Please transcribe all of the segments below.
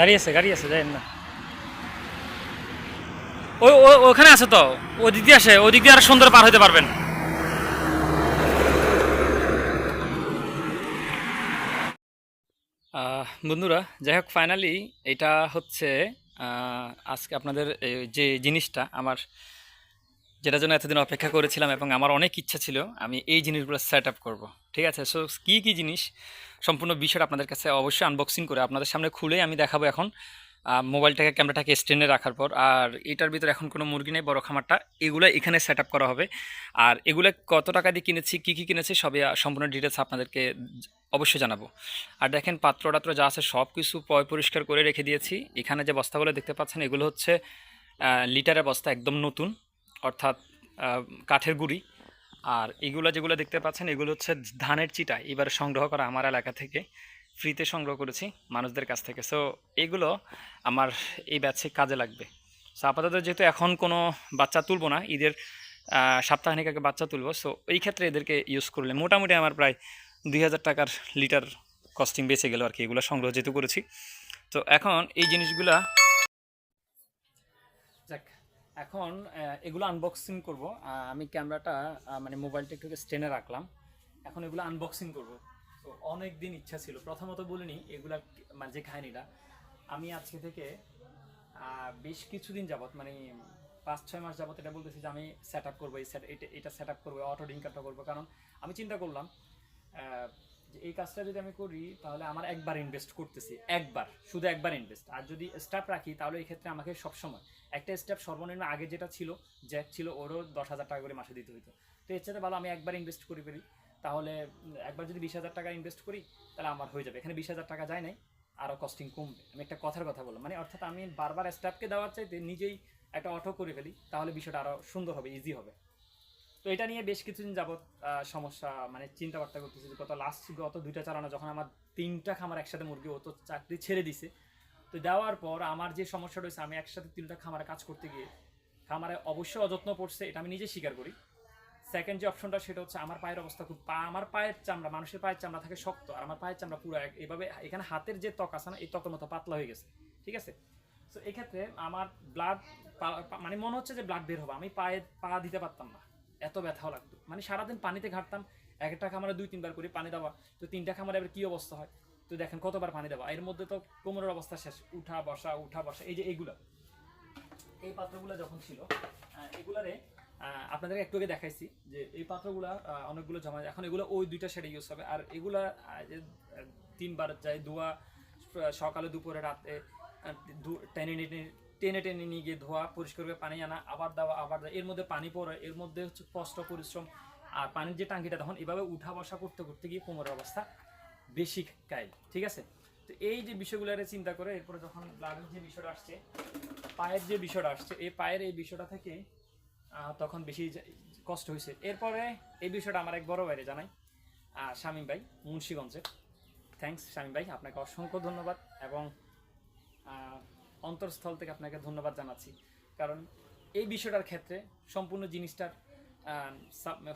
গাড়ি আছে গাড়ি আছে, যাই না। ওই ওখানে আছে তো? ওই দিক দিয়ে আসে ওই দিক দিয়ে আর সুন্দর পার হতে পারবেন। বন্ধুরা, যাই হোক ফাইনালি এটা হচ্ছে আজকে আপনাদের যে জিনিসটা, আমার যেটার জন্য এতদিন অপেক্ষা করেছিলাম এবং আমার অনেক ইচ্ছা ছিল, আমি এই জিনিসগুলো সেট আপ করব। ঠিক আছে? সো কী কী জিনিস? সম্পূর্ণ বিষয়টা আপনাদের কাছে অবশ্যই আনবক্সিং করে আপনাদের সামনে খুলে আমি দেখাবো এখন। মোবাইলটাকে ক্যামেরাটাকে স্ট্যান্ডে রাখার পর। আর এটার ভিতরে এখন কোনো মুরগি নেই, বড় খামারটা। এগুলো এখানে সেট করা হবে। আর এগুলো কত টাকা দিয়ে কিনেছি, কী কী কিনেছি, সবই সম্পূর্ণ ডিটেলস আপনাদেরকে অবশ্যই জানাব। আর দেখেন পাত্র টাত্র যা আছে সব কিছু পয় পরিষ্কার করে রেখে দিয়েছি। এখানে যে বস্তাগুলো দেখতে পাচ্ছেন, এগুলো হচ্ছে লিটারের বস্তা, একদম নতুন। অর্থাৎ কাঠের গুঁড়ি। আর এগুলো যেগুলো দেখতে পাচ্ছেন এগুলো হচ্ছে ধানের চিটা। এবার সংগ্রহ করা আমার এলাকা থেকে। ফ্রিতে সংগ্রহ করেছি মানুষদের কাছ থেকে। সো এগুলো আমার এই ব্যাচে কাজে লাগবে। সো আপাতত যেহেতু এখন কোনো বাচ্চা তুলবো না ঈদের আহ, সপ্তাহখানিক আগে বাচ্চা তুলবো। সো এই ক্ষেত্রে এদেরকে ইউজ করলে মোটামুটি আমার প্রায় দুই হাজার টাকার লিটার কস্টিং বেঁচে গেল আর কি। এগুলো সংগ্রহ যেহেতু করেছি। তো এখন এই জিনিসগুলা যাক। এখন এগুলো আনবক্সিং করব। আমি ক্যামেরাটা মানে মোবাইলটা একটু স্টেনে রাখলাম। এখন এগুলো আনবক্সিং করব। তো অনেক দিন ইচ্ছা ছিল। প্রথমত বলিনি এগুলা মানে যে কাহিনিটা। আমি আজকে থেকে বেশ কিছুদিন যাবত মানে পাঁচ, ছয় মাস যাবত এটা বলতেছি যে আমি সেট আপ করব, এই set- এটা সেট আপ করব অটো ডিঙ্কারটা করব। কারণ আমি চিন্তা করলাম যে এই কাজটা যদি আমি করি, তাহলে আমার একবার ইনভেস্ট করতেছি, একবার, শুধু একবার ইনভেস্ট আর যদি স্টাফ রাখি, তাহলে এই ক্ষেত্রে আমাকে সবসময় একটা স্টেপ সর্বনিম্ন আগে যেটা ছিল জ্যাক ছিল, ওরও দশ হাজার টাকা করে মাসে দিতে হতো তো এর সাথে ভালো আমি একবার ইনভেস্ট করি ফেলি। তাহলে একবার যদি বিশ হাজার টাকা ইনভেস্ট করি, তাহলে আমার হয়ে যাবে। এখানে বিশ হাজার টাকা যায় নাই, আরও কস্টিং কমবে। আমি একটা কথার কথা বললাম। মানে অর্থাৎ আমি বারবার স্টাফকে দেওয়ার চাইতে নিজেই একটা অটো করে ফেলি, তাহলে বিষয়টা আরও সুন্দর হবে ইজি হবে। তো এটা নিয়ে বেশ কিছুদিন যাবৎ সমস্যা মানে চিন্তা বার্তা করতেছি গত লাস্ট গত দুইটা চালানো, যখন আমার তিনটা খামার একসাথে মুরগি ও তো চাকরি ছেড়ে দিছে, তো দেওয়ার পর আমার যে সমস্যা রয়েছে আমি একসাথে তিনটা খামারে কাজ করতে গিয়ে খামারে অবশ্যই অযত্ন পড়ছে, এটা আমি নিজে স্বীকার করি। সেকেন্ড যে অপশনটা সেটা হচ্ছে আমার পায়ের অবস্থা খুব, পা, আমার পায়ের চামড়া, মানুষের পায়ের চামড়া থাকে শক্ত, আর আমার পায়ের চামড়া পুরো এভাবে এখানে হাতের যে ত্বক আছে না, এই ত্বকের মতো পাতলা হয়ে গেছে, ঠিক আছে? তো এক্ষেত্রে আমার ব্লাড মানে মনে হচ্ছে যে ব্লাড বের হবে, আমি পায়ে পা দিতে পারতাম না। এত ব্যথাও লাগতো। মানে সারাদিন পানিতে ঘাটতাম এক একটা খামারে দুই তিনবার করে পানি দেওয়া, তো তিনটা খামারে এবার কী অবস্থা হয়? তো দেখেন কতবার পানি দেওয়া। এর মধ্যে তো কোমরের অবস্থা শেষ, উঠা, বসা উঠা, বসা, এই যে এইগুলা এই পাত্রগুলো যখন ছিল এগুলারে আপনাদেরকে একটু আগে দেখাইছি যে এই পাত্রগুলা অনেকগুলো জমা এখন এগুলো ওই দুইটা সেটে ইউজ হবে। আর এগুলা তিনবার যায় ধোয়া সকালে, দুপুরে, রাতে টেনে টেনে টেনে টেনে নিয়ে গিয়ে ধোয়া পরিষ্কার করে পানি আনা আবার দেওয়া আবার দেওয়া। এর মধ্যে পানি পড়ে এর মধ্যে হচ্ছে কষ্ট পরিশ্রম আর পানির যে টাঙ্কিটা তখন এভাবে উঠা বসা করতে করতে গিয়ে কোমরের অবস্থা বেশি কাইল ঠিক আছে? তো এই যে বিষয়গুলো চিন্তা করে এরপরে যখন ব্লাডের যে বিষয়টা আসছে পায়ের যে বিষয়টা আসছে এই পায়ের এই বিষয়টা থেকে তখন বেশি কষ্ট হয়েছে। এরপরে এই বিষয়টা আমার এক বড় বাইরে জানাই আহ, শামীম ভাই মুন্সীগঞ্জের। থ্যাঙ্কস শামীম ভাই আপনাকে অসংখ্য ধন্যবাদ এবং অন্তরস্থল থেকে আপনাকে ধন্যবাদ জানাচ্ছি। কারণ এই বিষয়টার ক্ষেত্রে সম্পূর্ণ জিনিসটার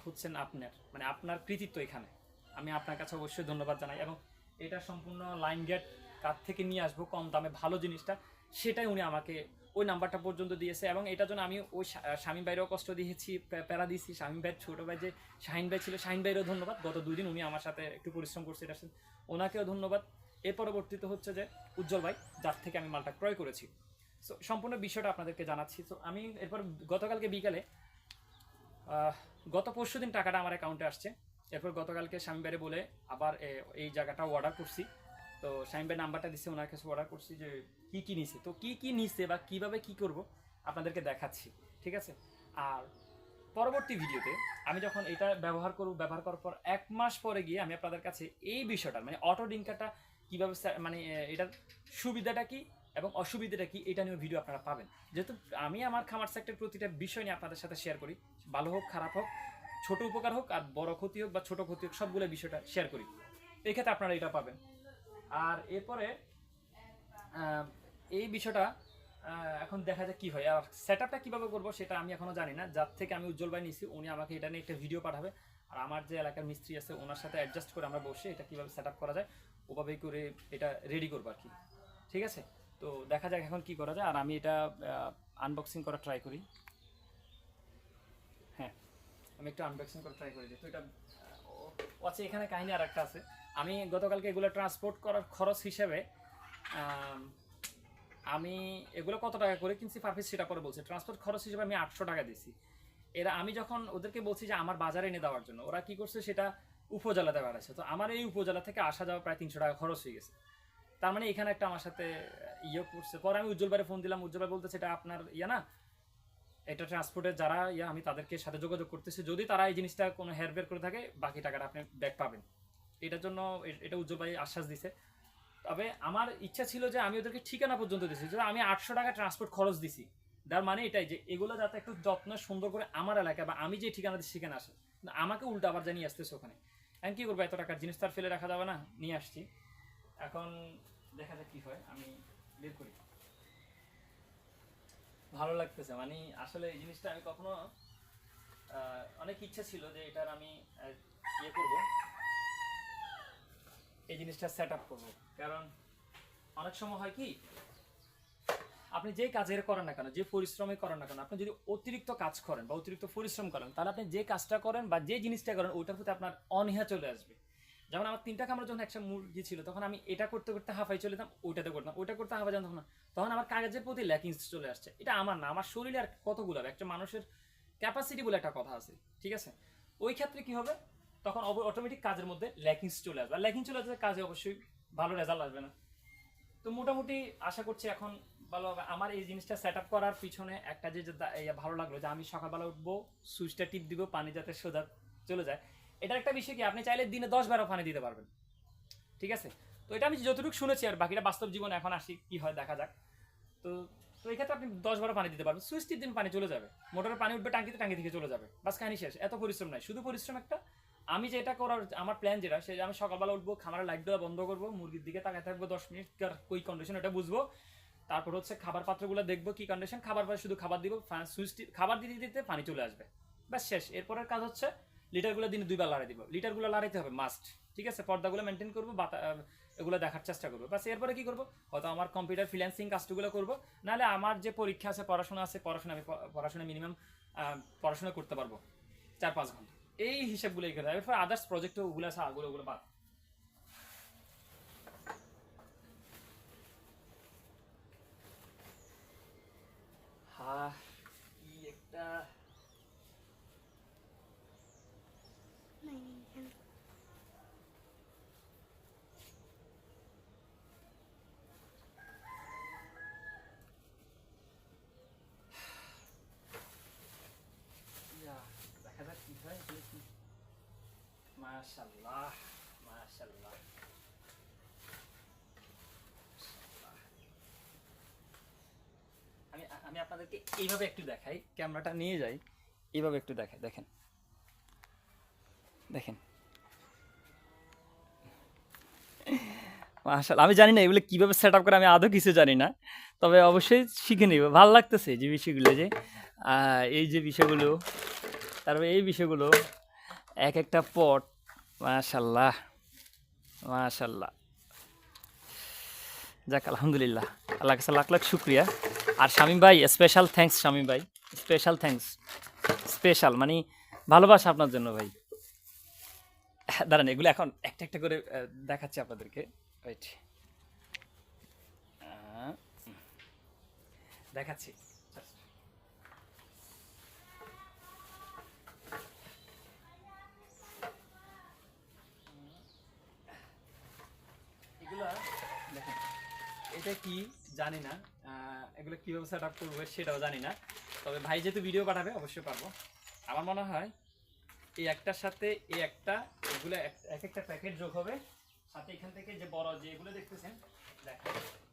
হচ্ছেন আপনার মানে আপনার কৃতিত্ব এখানে। আমি আপনার কাছে অবশ্যই ধন্যবাদ জানাই এবং এটা সম্পূর্ণ লাইন গেট কার থেকে নিয়ে আসব, কম দামে ভালো জিনিসটা, সেটাই উনি আমাকে ওই নাম্বারটা পর্যন্ত দিয়েছে এবং এটার জন্য আমি ওই স্বামী ভাইয়েরও কষ্ট দিয়েছি প্যা- প্যারা দিয়েছি। স্বামী ভাইয়ের ছোটো ভাই যে শাহিন ভাই ছিল, শাহিন ভাইয়েরও ধন্যবাদ। গত দুদিন উনি আমার সাথে একটু পরিশ্রম করছে সাথে ওনাকেও ধন্যবাদ। এর পরবর্তীতে হচ্ছে যে উজ্জ্বল ভাই, যার থেকে আমি মালটা ক্রয় করেছি। সো সম্পূর্ণ বিষয়টা আপনাদেরকে জানাচ্ছি। তো আমি এরপর গতকালকে বিকালে গত পরশু দিন টাকাটা আমার অ্যাকাউন্টে আসছে। এরপর গতকালকে স্বামী ভাইরে বলে আবার এই জায়গাটা অর্ডার করছি। তো স্বামী ভাই নাম্বারটা দিচ্ছে ওনার কাছে অর্ডার করছি যে কি কি নিছে। তো কি কি নিছে বা কীভাবে কি করব আপনাদেরকে দেখাচ্ছি, ঠিক আছে? আর পরবর্তী ভিডিওতে আমি যখন এটা ব্যবহার করব, ব্যবহার করার পর এক মাস পরে গিয়ে আমি আপনাদের কাছে এই বিষয়টা মানে অটো ডিঙ্কারটা কীভাবে মানে এটার সুবিধাটা কি এবং অসুবিধাটা কি এটা নিয়ে ভিডিও আপনারা পাবেন। যেহেতু আমি আমার খামার সেক্টর প্রতিটা বিষয় নিয়ে আপনাদের সাথে শেয়ার করি। ভালো হোক, খারাপ হোক, ছোট উপকার হোক আর বড় ক্ষতি হোক বা ছোট ক্ষতি হোক, সবগুলো বিষয়টা শেয়ার করি। এই ক্ষেত্রে আপনারা এটা পাবেন। আর এরপরে এই বিষয়টা এখন দেখা যাক কি হয়। আর সেট আপটা কীভাবে করব সেটা আমি এখনও জানি না। যার থেকে আমি উজ্জ্বল ভাই নিছি উনি আমাকে এটা নিয়ে একটা ভিডিও পাঠাবে। আর আমার যে এলাকার মিস্ত্রি আছে, ওনার সাথে অ্যাডজাস্ট করে আমরা বসে এটা কীভাবে সেট করা যায়, ওভাবেই করে এটা রেডি করব আর কি। ঠিক আছে? তো দেখা যাক এখন কি করা যায়, আর আমি এটা আনবক্সিং করা ট্রাই করি। হ্যাঁ আমি একটু আনবক্সিং করে ট্রাই করি তো এটা ও- আছে এখানে কাহিনী আর একটা আছে। আমি গতকালকে এগুলো ট্রান্সপোর্ট করার খরচ হিসেবে, আমি এগুলো কত টাকা করে কিনছি পার সেটা পরে বলছি। ট্রান্সপোর্ট খরচ হিসেবে আমি আটশো টাকা দিছি এরা, আমি যখন ওদেরকে বলছি যে আমার বাজারে এনে দেওয়ার জন্য, ওরা কি করছে সেটা উপজেলাতে বাড়াচ্ছে তো আমার এই উপজেলা থেকে আসা যাওয়া প্রায় তিনশো টাকা খরচ হয়ে গেছে। তার মানে এখানে একটা আমার সাথে ইয়ে করছে। পরে আমি উজ্জ্বল ফোন দিলাম, উজ্জ্বল ভাই বলতেছে, এটা আপনার ইয়ে না? এটা ট্রান্সপোর্টের যারা ইয়ে আমি তাদেরকে সাথে যোগাযোগ করতেছি। যদি তারা এই জিনিসটা কোনো হেরফের করে থাকে, বাকি টাকাটা আপনি ব্যাক পাবেন। এটার জন্য এটা উজ্জ্বল ভাই আশ্বাস দিছে। তবে আমার ইচ্ছা ছিল যে আমি ওদেরকে ঠিকানা পর্যন্ত দিছি, যে আমি আটশো টাকা ট্রান্সপোর্ট খরচ দিছি। তার মানে এটাই যে এগুলো যাতে একটু যত্ন সুন্দর করে আমার এলাকায় বা আমি যে ঠিকানা দিচ্ছি সেখানে আসে। আমাকে উল্টো আবার জানিয়ে আসতেছে ওখানে। এখন কি করব, এত টাকার জিনিস তো আর ফেলে রাখা যাবে না, নিয়ে আসছি। এখন দেখা যাক কি হয়, আমি বের করি। ভালো লাগতেছে মানে আসলে এই জিনিসটা আমি কখনো অনেক ইচ্ছা ছিল যে এটার আমি ইয়ে করব। এই জিনিসটা সেট আপ করব। কারণ অনেক সময় হয় কি আপনি যে কাজের করেন না কেন, যে পরিশ্রমে করেন না কেন, আপনি যদি অতিরিক্ত কাজ করেন বা অতিরিক্ত পরিশ্রম করেন, তাহলে আপনি যে কাজটা করেন বা যে জিনিসটা করেন, ওইটার প্রতি আপনার অনীহা চলে আসবে। যেমন আমার তিনটা কামড়া যখন একটা মুরগি ছিল, তখন আমি এটা করতে করতে হাফাই চলে যেতাম ওইটাতে করতাম, ওইটা করতে হাফাই যেতাম না তখন আমার কাগজের প্রতি ল্যাকিংস চলে আসছে। এটা আমার না, আমার শরীরে আর কতগুলো? একটা মানুষের ক্যাপাসিটি বলে একটা কথা আছে, ঠিক আছে? ওই ক্ষেত্রে কি হবে? তখন অটোমেটিক কাজের মধ্যে ল্যাকিংস চলে আসবে। আর ল্যাকিং চলে আসলে কাজে অবশ্যই ভালো রেজাল্ট আসবে না। তো মোটামুটি আশা করছি এখন আমার এই জিনিসটা সেট আপ করার পিছনে একটা যে ইয়ে ভালো লাগল যে আমি সকালবেলা উঠবো, সুইচটা টিপ দিব, পানি যাতে সোজা চলে যায়। এটার একটা বিষয় কি, আপনি চাইলে দিনে দশ বারো পানি দিতে পারবেন। ঠিক আছে? তো এটা আমি যতটুকু শুনেছি আর বাকিটা বাস্তব জীবনে এখন আসি, কি হয় দেখা যাক। তো তো এই ক্ষেত্রে আপনি দশ বারো পানি দিতে পারবেন। সুইচ টিপ দিন পানি চলে যাবে। মোটরের পানি উঠবে, টাঙ্কিতে টাঙ্কি থেকে চলে যাবে। বাস কাহিনী শেষ। এত পরিশ্রম নাই। শুধু পরিশ্রম একটা। আমি যেটা করার আমার প্ল্যান যেটা, সেটা আমি সকালবেলা উঠবো খামারের লাইটগুলো বন্ধ করব, মুরগির দিকে তাকায় থাকব দশ মিনিট, কার ওই কন্ডিশন ওটা বুঝব। তারপর হচ্ছে খাবার পাত্রগুলো দেখব কি কন্ডিশন খাবার পরে শুধু খাবার দিব সুইচ খাবার দিতে দিতে পানি চলে আসবে। ব্যাস শেষ। এরপরের কাজ হচ্ছে লিটারগুলো দিনে দুইবার লাড়াই দিব। লিটারগুলো লাড়াইতে হবে মাস্ট ঠিক আছে? পর্দাগুলো মেনটেন করব, বাতা এগুলো দেখার চেষ্টা করব। বাস এরপরে কি করব? হয়তো আমার কম্পিউটার ফ্রিল্যান্সিং কাজগুলো করব। নাহলে আমার যে পরীক্ষা আছে, পড়াশোনা আছে, পড়াশোনা আমি পড়াশোনা মিনিমাম পড়াশোনা করতে পারব। চার পাঁচ ঘণ্টা। এই হিসাবগুলো এখানে এরপর আদার্স প্রজেক্ট ওগুলো আছে ওগুলো ওগুলো বাদ। কি একটা দেখা যাক কি হয় মাশাল্লাহ মাশাল্লাহ। আমি আপনাদেরকে এইভাবে একটু দেখাই, ক্যামেরাটা নিয়ে যাই। এইভাবে একটু দেখাই, দেখেন। দেখেন। মাশাল্লাহ আমি জানি না এগুলো কীভাবে সেট আপ করে, আমি আদৌ কিছু জানি না। তবে অবশ্যই শিখে নিব। ভালো লাগতেছে যে বিষয়গুলো যে এই যে বিষয়গুলো, তারপরে এই বিষয়গুলো, এক একটা পট মাশাল্লাহ মাশাল্লাহ যাক, আলহামদুলিল্লাহ। আল্লাহ কাছে লাখ লাখ শুক্রিয়া। আর শামীম ভাই স্পেশাল থ্যাঙ্কস শামীম ভাই। স্পেশাল থ্যাঙ্কস স্পেশাল মানে ভালোবাসা আপনার জন্য ভাই। দাঁড়ান, এগুলো এখন একটা একটা করে দেখাচ্ছি আপনাদেরকে। ওয়েট দেখাচ্ছি। এটা কি জানি না। এগুলো কীভাবে সেট আপ করবে সেটাও জানি না। তবে ভাই যেহেতু ভিডিও পাঠাবে, অবশ্যই পারব। আমার মনে হয় এই একটার সাথে এই একটা, এগুলো এক- এক একটা প্যাকেট যোগ হবে। সাথে এখান থেকে যে বড় যে এগুলো দেখতেছেন, দেখেন।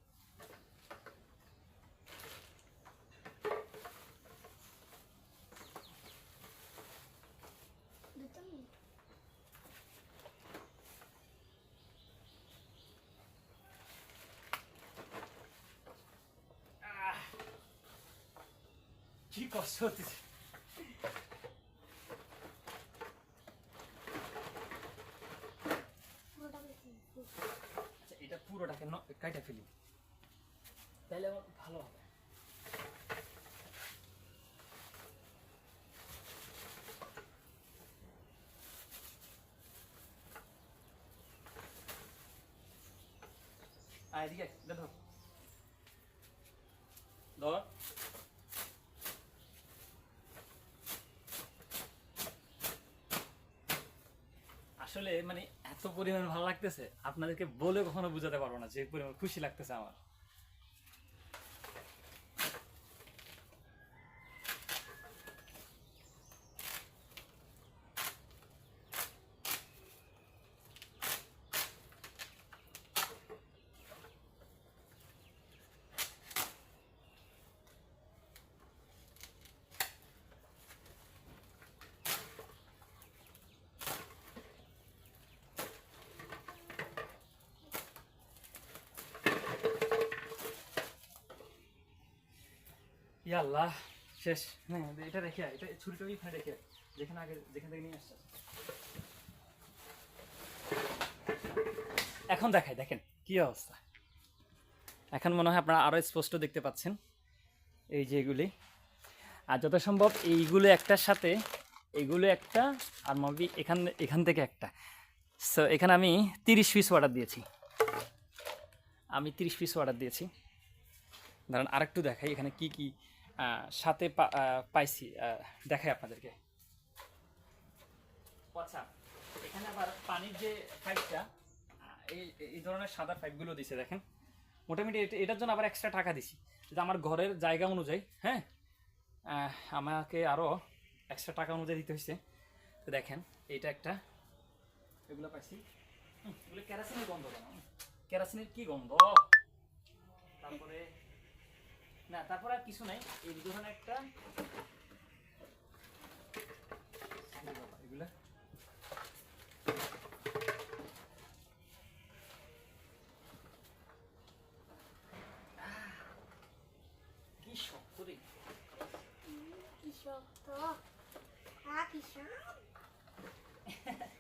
কষ্ট হচ্ছে আচ্ছা এটা পুরোটাকে ন- কাইটা ফেলি। তাহলে আমার ভালো হবে। আয় আয়, ধর। ধর আসলে মানে এত পরিমাণ ভালো লাগতেছে আপনাদেরকে বলে কখনো বুঝাতে পারব না যে পরিমাণ খুশি লাগতেছে আমার। ইয়া আল্লাহ, শেষ। হ্যাঁ এটা রেখে এটা ছুরিটা ওইখানে রেখে যেখানে আগে, যেখান থেকে নিয়ে আসছে। এখন দেখাই, দেখেন কি অবস্থা। এখন মনে হয় আপনারা আরও স্পষ্ট দেখতে পাচ্ছেন এই যে এগুলি। আর যত সম্ভব এইগুলো একটার সাথে এইগুলো একটা আর মবি এখান এখান থেকে একটা। সো এখানে আমি তিরিশ পিস অর্ডার দিয়েছি। আমি তিরিশ পিস অর্ডার দিয়েছি। দাঁড়ান আরেকটু দেখাই, এখানে কি কি সাথে পাইছি দেখাই আপনাদেরকে। আচ্ছা এখানে আবার পানির যে পাইপটা এই এই ধরনের সাদা পাইপগুলো দিছে, দেখেন। মোটামুটি এটা- এটার জন্য আবার এক্সট্রা টাকা দিছি, যে আমার ঘরের জায়গা অনুযায়ী হ্যাঁ? আমাকে আরও এক্সট্রা টাকা অনুযায়ী দিতে হয়েছে তো দেখেন, এইটা একটা, এগুলো পাইছি। এগুলো কেরাসিনের গন্ধ কেরাসিনের কি গন্ধ? তারপরে না তারপর আর কিছু নাই। এই ধরনের একটা এগুলা? কি শক্ত রে। কি শক্ত? হ্যাঁ কি শক্ত?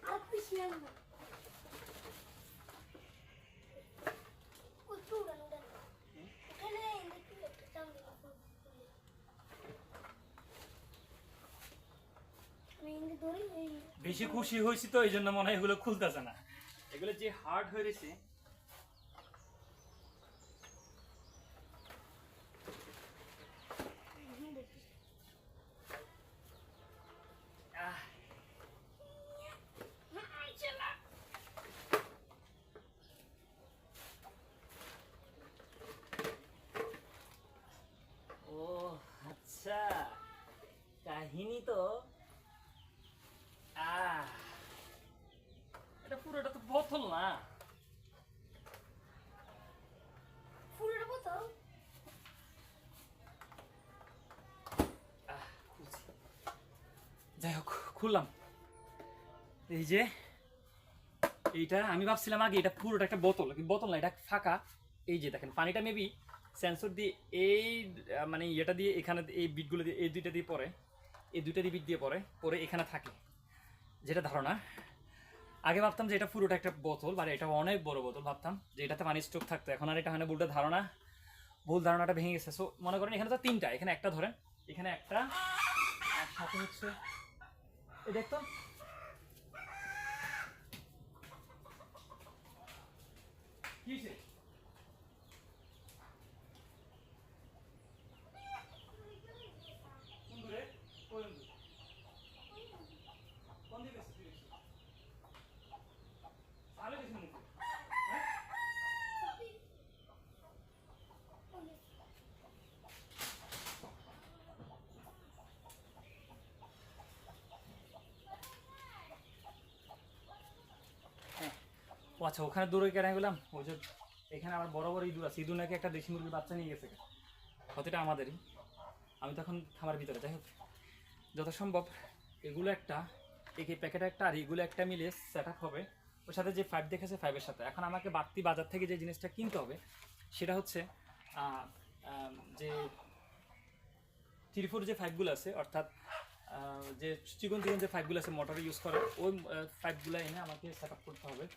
আর খুশি লাগবে একটু উড়ান উড়ান এখানে একটু একটা চামড়া আমি ইংরেজি ধরি এই বেশি খুশি হয়েছি তো এই জন্য মনে হয় এগুলো খুলতেছে না। এগুলো যে হার্ড হয়ে রয়েছে হুম, দেখি। আহ, আই চালা। ও আচ্ছা কাহিনী তো আহ এটা পুরোটা তো বোতল না ফুলের বোতল আহ, খুলছি। যাই হোক, খুললাম। এই যে, এইটা আমি ভাবছিলাম আগে, এটা পুরোটা একটা বোতল বোতল না, এটা ফাঁকা। এই যে দেখেন, পানিটা মেবি সেন্সর দিয়ে এই মানে ইয়েটা দিয়ে এখানে এই বিটগুলো দিয়ে, এই দুইটা দিয়ে পরে, এই দুইটা দিয়ে বিট দিয়ে পরে পরে এখানে থাকে। যেটা ধারণা। আগে ভাবতাম যে এটা পুরোটা একটা বোতল বা এটা অনেক বড় বোতল ভাবতাম, যে এটাতে পানির স্টোক থাকতো। এখন আর এটা হয় না, ভুলটা ধারণা। ভুল ধারণাটা ভেঙে গেছে। সো মনে করেন এখানে তো তিনটা, এখানে একটা ধরেন, এখানে একটা সাথে হচ্ছে এই দেখতো কি হয়েছে? কোন দূরে? কোন দূরে? কোন দিকে গেছে direction? তাহলে গেছে মনে হয়। হ্যাঁ? হ্যাঁ। ও আচ্ছা ওখানে দূরে কেন গেলাম? ওই যে এখানে আবার বড় বড় ইঁদুর আছে। ইঁদুর নাকি একটা দেশি মুরগির বাচ্চা নিয়ে গেছে। কতটা আমাদেরই। আমি তখন খামার ভিতরে। যাই হোক যত সম্ভব এগুলো একটা, এই প্যাকেট একটা আর এগুলো একটা মিলে সেট হবে। ওর সাথে যে ফাইভ দেখেছে ফাইভের সাথে। এখন আমাকে বাড়তি বাজার থেকে যে জিনিসটা কিনতে হবে, সেটা হচ্ছে যে থ্রি ফোর যে ফাইভগুলো আছে, অর্থাৎ যে চিকন চিকন যে ফাইভগুলো আছে মোটর ইউজ করে, ওই ফাইভগুলো এনে আমাকে সেট করতে হবে।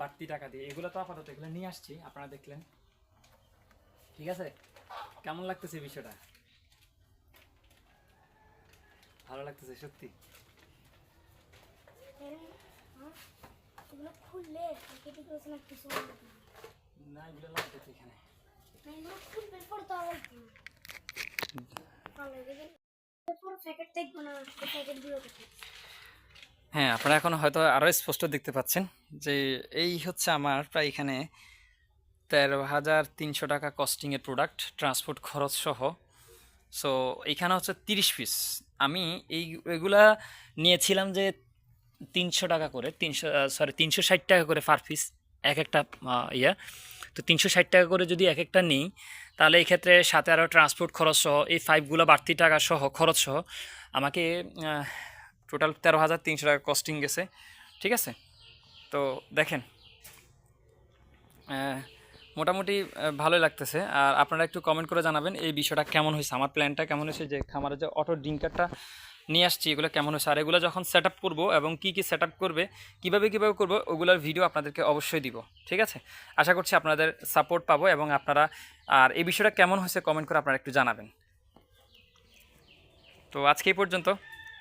বাড়তি টাকা দিয়ে। এগুলো তো আপাতত এগুলো নিয়ে আসছি, আপনারা দেখলেন। ঠিক আছে? কেমন লাগতেছে বিষয়টা? ভালো লাগতেছে, সত্যি। না, এগুলো লাগতেছে এখানে। হ্যাঁ আপনারা এখন হয়তো আরও স্পষ্ট দেখতে পাচ্ছেন যে এই হচ্ছে আমার প্রায় এখানে তেরো হাজার তিনশো টাকা কস্টিংয়ের প্রোডাক্ট ট্রান্সপোর্ট খরচ সহ। সো এখানে হচ্ছে তিরিশ পিস আমি এই, এগুলা নিয়েছিলাম যে তিনশো টাকা করে, তিনশো সরি তিনশো ষাট টাকা করে পার পিস এক একটা ইয়া। তো তিনশো ষাট টাকা করে যদি এক একটা নিই, তাহলে এই ক্ষেত্রে সাথে আরও ট্রান্সপোর্ট খরচ সহ, এই ফাইভগুলো বাড়তি টাকা সহ, খরচ সহ, আমাকে টোটাল তেরো হাজার তিনশো টাকা কস্টিং গেছে, ঠিক আছে? তো দেখেন মোটামুটি ভালোই লাগতেছে। আর আপনারা একটু কমেন্ট করে জানাবেন এই বিষয়টা কেমন হয়েছে, আমার প্ল্যানটা কেমন হয়েছে, যে খামারে যে অটো ড্রিঙ্কারটা নিয়ে আসছি, এগুলো কেমন হয়েছে, আর এগুলো যখন সেট আপ করব এবং কী কী সেট আপ করবে, কীভাবে কীভাবে করব, ওগুলোর ভিডিও আপনাদেরকে অবশ্যই দিব, ঠিক আছে? আশা করছি আপনাদের সাপোর্ট পাবো এবং আপনারা, আর এই বিষয়টা কেমন হয়েছে কমেন্ট করে আপনারা একটু জানাবেন। তো আজকে এই পর্যন্ত।